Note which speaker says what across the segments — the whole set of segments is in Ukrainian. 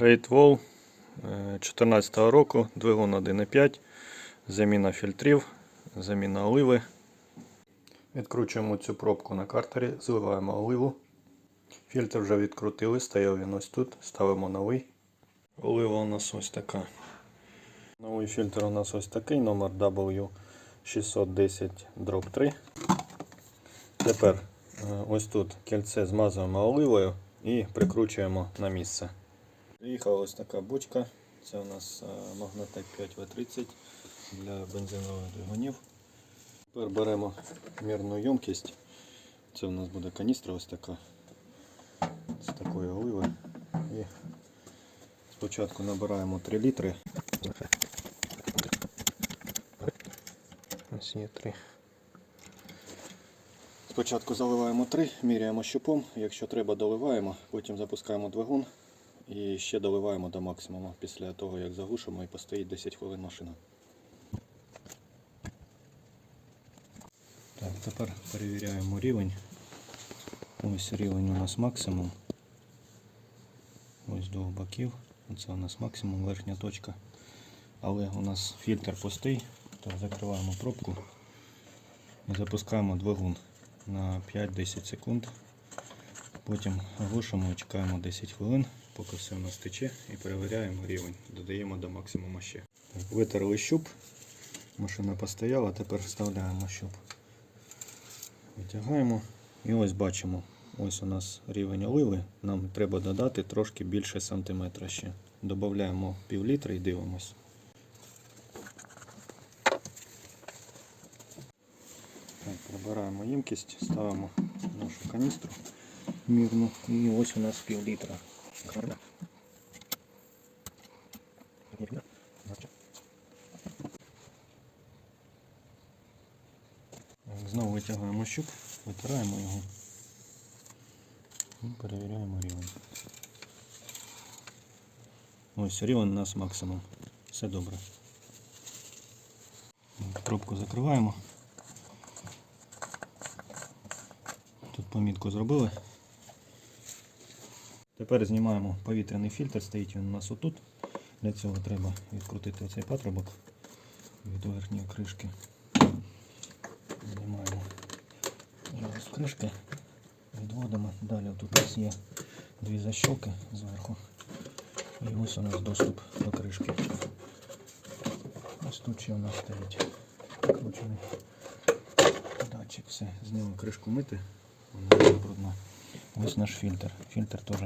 Speaker 1: Great Wall 2014 року, двигун 1.5, заміна фільтрів, заміна оливи. Відкручуємо цю пробку на картері, зливаємо оливу. Фільтр вже відкрутили, стояв він ось тут, ставимо новий. Олива у нас ось така. Новий фільтр у нас ось такий, номер W610 3. Тепер е, ось тут кільце змазуємо оливою і прикручуємо на місце. Приїхала ось така бочка. Це у нас е, Magnatec 5V30 для бензинових двигунів. Тепер беремо мірну ємкість. Це у нас буде каністра ось така з такої оливи. І спочатку набираємо 3 літри. Ось є 3. Спочатку заливаємо 3, міряємо щупом, якщо треба доливаємо, потім запускаємо двигун і ще доливаємо до максимуму після того як заглушимо і постоїть 10 хвилин машина. Так, тепер перевіряємо рівень. Ось рівень у нас максимум. Ось двох боків. Оце у нас максимум, верхня точка. Але у нас фільтр пустий, то закриваємо пробку і запускаємо двигун на 5-10 секунд. Потім глушимо і чекаємо 10 хвилин, поки все у нас тече і перевіряємо рівень. Додаємо до максимуму ще. Так, витерли щуп. Машина постояла, тепер вставляємо щуп. Витягаємо і ось бачимо. Ось у нас рівень оливи. Нам треба додати трошки більше сантиметра ще. Додаємо пів літра і дивимось. Так, прибираємо ємкість, ставимо нашу каністру мірну і ось у нас пів літра. Знову витягуємо щуп, витираємо його і перевіряємо рівень. Ось рівень у нас максимум. Все добре. Так, Пробку закриваємо. Тут помітку зробили. Тепер знімаємо повітряний фільтр, стоїть він у нас отут. Для цього треба відкрутити оцей патрубок від верхньої кришки. Знімаємо з кришки, відводимо. Далі тут у нас є дві защолки зверху. І ось у нас доступ до кришки. Ось тут ще у нас стоїть прикручений датчик. Все, знімемо кришку мити. Вона брудна. Ось наш фільтр. Фільтр теж,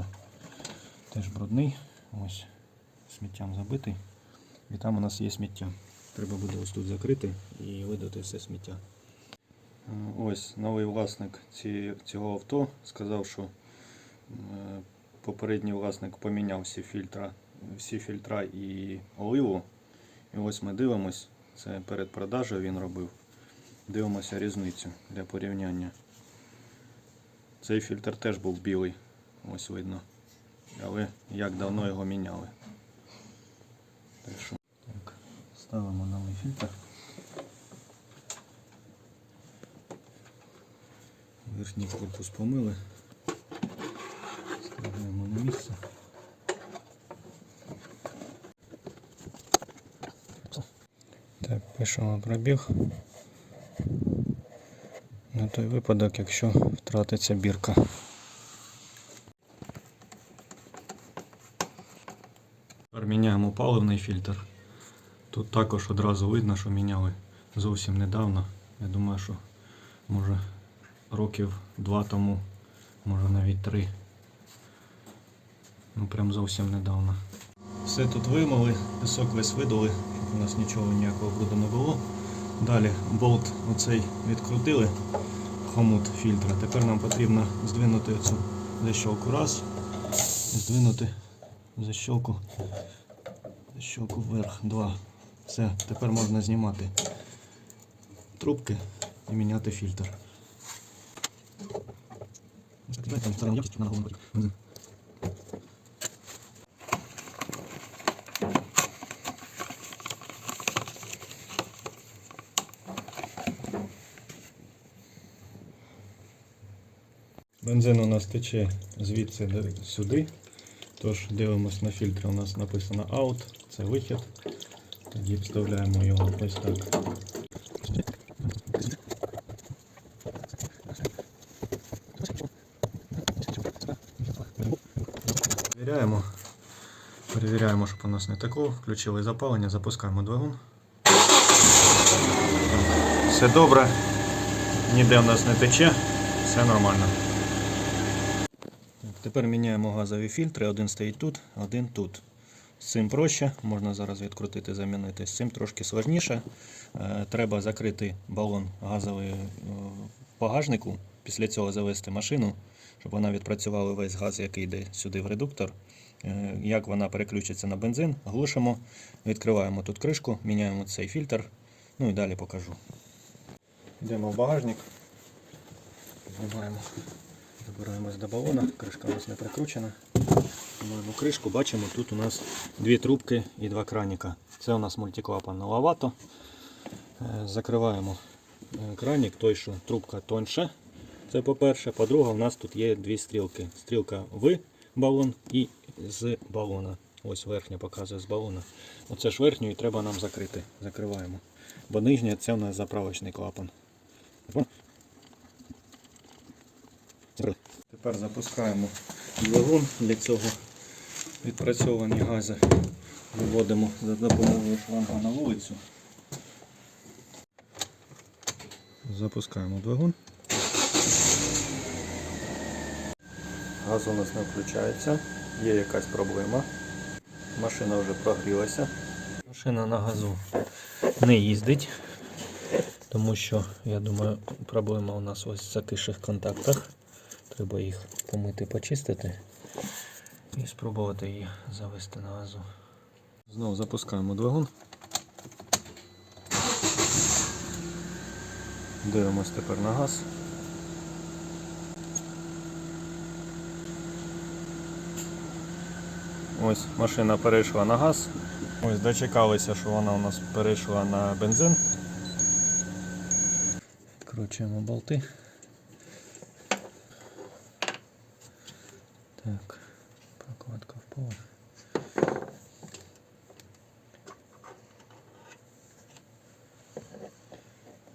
Speaker 1: теж брудний. Ось сміттям забитий. І там у нас є сміття. Треба буде ось тут закрити і видати все сміття. Ось новий власник цього авто сказав, що попередній власник поміняв всі фільтра, всі фільтра і оливу. І ось ми дивимось, це перед продажею він робив. Дивимося різницю для порівняння. Цей фільтр теж був білий, ось видно. Але як давно його міняли. Так, що... так ставимо новий фільтр. Верхній корпус помили. Ставляємо на місце. Так, пишемо пробіг. На той випадок, якщо втратиться бірка. Міняємо паливний фільтр. Тут також одразу видно, що міняли зовсім недавно. Я думаю, що може років два тому, може навіть три. Ну прям зовсім недавно. Все тут вимили, пісок весь видали, щоб у нас нічого ніякого бруду не було. Далі болт оцей відкрутили, хомут фільтра. Тепер нам потрібно здвинути цю защолку раз, і здвинути защолку, защолку вверх, два. Все, тепер можна знімати трубки і міняти фільтр. Бензин у нас тече звідси сюди. Тож, дивимось на фільтри, у нас написано out, це вихід. Тоді вставляємо його ось так. Перевіряємо. Перевіряємо, щоб у нас не текло. Включили запалення, запускаємо двигун. Все добре. Ніде в нас не тече, все нормально. Тепер міняємо газові фільтри. Один стоїть тут, один тут. З цим проще, можна зараз відкрутити, замінити. З цим трошки складніше. Е, Треба закрити балон газовий е, багажнику, після цього завести машину, щоб вона відпрацювала весь газ, який йде сюди в редуктор. Е, Як вона переключиться на бензин, глушимо, відкриваємо тут кришку, міняємо цей фільтр. Ну і далі покажу. Йдемо в багажник. Знімаємо, добираємось до балона, кришка у нас не прикручена. Знімаємо кришку, бачимо, тут у нас дві трубки і два краніка. Це у нас мультиклапан на лавато. Е, Закриваємо е, кранік, той, що трубка тоньше. Це по-перше. По-друге, у нас тут є дві стрілки. Стрілка в балон і з балона. Ось верхня показує з балона. Оце ж верхню і треба нам закрити. Закриваємо. Бо нижня це у нас заправочний клапан. Тепер запускаємо двигун. Для цього відпрацьовані гази виводимо за допомогою шланга на вулицю. Запускаємо двигун. Газ у нас не включається, є якась проблема. Машина вже прогрілася. Машина на газу не їздить, тому що, я думаю, проблема у нас ось в закисших контактах. Треба їх помити, почистити і спробувати її завести на газу. Знову запускаємо двигун. Дивимось тепер на газ. Ось машина перейшла на газ. Ось дочекалися, що вона у нас перейшла на бензин. Відкручуємо болти. Так, прокладка впала.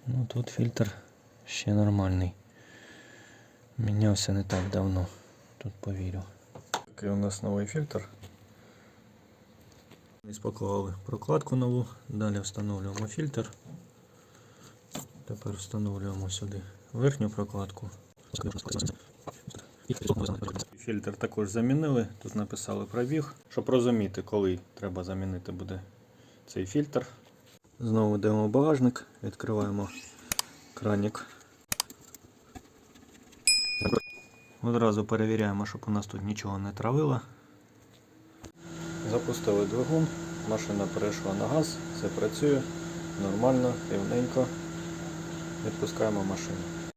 Speaker 1: Ну тут фільтр ще нормальний. Мінявся не так давно. Тут повірю. Такий у нас новий фільтр. Ми спакували прокладку нову, далі встановлюємо фільтр. Тепер встановлюємо сюди верхню прокладку. Фільтр також замінили. Тут написали пробіг. Щоб розуміти, коли треба замінити буде цей фільтр. Знову йдемо в багажник, відкриваємо кранік. Одразу перевіряємо, щоб у нас тут нічого не травило. Запустили двигун, машина перейшла на газ, все працює нормально, рівненько. Відпускаємо машину.